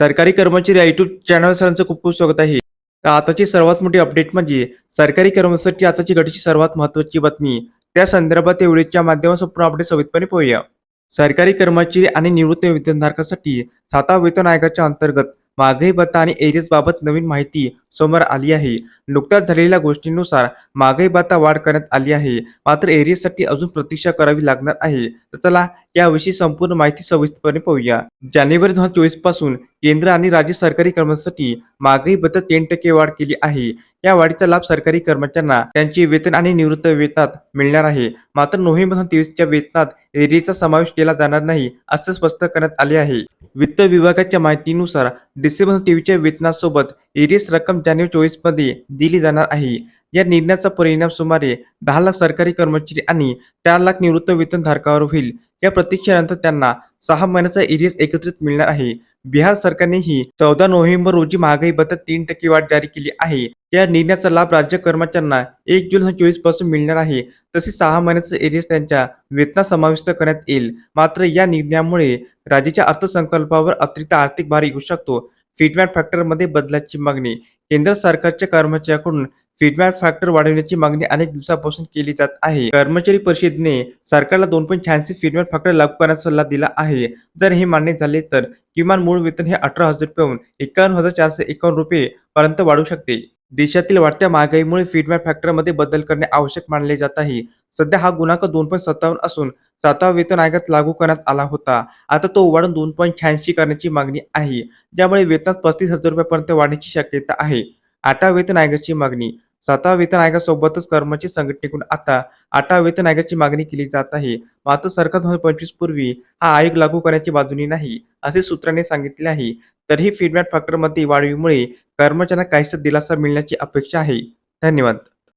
सरकारी कर्मचारी YouTube channel सरांचं खूप खूप स्वागत आहे. आताची सर्वात मोठी अपडेट म्हणजे सरकारी कर्मचाऱ्यांसाठी आताची घडीची सर्वात महत्वाची बातमी. त्या संदर्भात एवढीच्या माध्यमातून संपूर्ण अपडेट सविस्तरपणे पाहूया. सरकारी कर्मचारी आणि निवृत्त वेतनधारकांसाठी सातवा वेतन आयोगाच्या अंतर्गत मागाई भत्ता आणि एरियस बाबत नवीन माहिती समोर आली आहे. नुकत्याच झालेल्या गोष्टींनुसार मागाई भत्ता वाढ करण्यात आली आहे. मात्र एरियससाठी अजून प्रतीक्षा करावी लागणार आहे. तर चला याविषयी संपूर्ण माहिती सविस्तरपणे पाहूया. जानेवारी दोन हजार चोवीसपासून केंद्र आणि राज्य सरकारी कर्मचाऱ्यांसाठी महागाई बद्दल तीन टक्के वाढ केली आहे. या वाढीचा लाभ सरकारी कर्मचाऱ्यांना त्यांचे वेतन आणि निवृत्त वेतनात मिळणार आहे. मात्र नोव्हेंबर दोन तेवीसच्या वेतनात रेडीचा समावेश केला जाणार नाही असं स्पष्ट करण्यात आले आहे. वित्त विभागाच्या माहितीनुसार डिसेंबर तेवीसच्या वेतनासोबत एरियस रक्कम जानेवारी चोवीसमध्ये दिली जाणार आहे. या निर्णयाचा परिणाम सुमारे दहा लाख सरकारी कर्मचारी आणि चार लाख निवृत्त वेतनधारकावर होईल. या प्रतीक्षेनंतर त्यांना सहा महिन्याचा एरियस एकत्रित मिळणार आहे. बिहार सरकारनेही चौदा नोव्हेंबर रोजी महागाई भत्त्यात तीन टक्के वाढ जारी केली आहे. या निर्णयाचा लाभ राज्य कर्मचाऱ्यांना एक जून दोन चोवीसपासून मिळणार आहे. तसेच सहा महिन्याचा एरियस त्यांच्या वेतनात समाविष्ट करण्यात येईल. मात्र या निर्णयामुळे राज्याच्या अर्थसंकल्पावर अतिरिक्त आर्थिक भार येऊ शकतो. फीडबॅक फॅक्टरमध्ये बदलाची मागणी. केंद्र सरकारच्या कर्मचाऱ्यांकडून फीडबॅक फॅक्टर वाढवण्याची मागणी अनेक दिवसापासून केली जात आहे. कर्मचारी परिषदेने सरकारला दोन पॉईंट शहाऐंशी फीडबॅक फॅक्टर लागू करण्याचा सल्ला दिला आहे. जर हे मान्य झाले तर किमान मूळ वेतन हे अठरा हजार रुपयाहून एकावन्न हजार चारशे एकावन्न रुपये पर्यंत वाढू शकते. देशातील वाढत्या महागाईमुळे फीडबॅक फॅक्टरमध्ये बदल करणे आवश्यक मानले जात आहे. सध्या हा गुणांक दोन पॉईंट सत्तावन्न असून सातवा वेतन आयोगात लागू करण्यात आला होता. आता तो वाढून दोन पॉईंट शहाऐंशी करण्याची मागणी आहे. ज्यामुळे वेतनात पस्तीस हजार रुपयापर्यंत वाढण्याची शक्यता आहे. आठव्या वेतन आयोगाची मागणी. सातवा वेतन आयोगासोबतच कर्मचारी संघटनेकडून आता आठव्या वेतन आयोगाची मागणी केली जात आहे. मात्र सरकार दोन हजार पंचवीस पूर्वी हा आयोग लागू करण्याची बाजूनी नाही असे सूत्रांनी सांगितले आहे. तरीही फीडबॅक फॅक्टरमध्ये वाढीमुळे कर्मचाऱ्यांना काहीसा दिलासा मिळण्याची अपेक्षा आहे. धन्यवाद.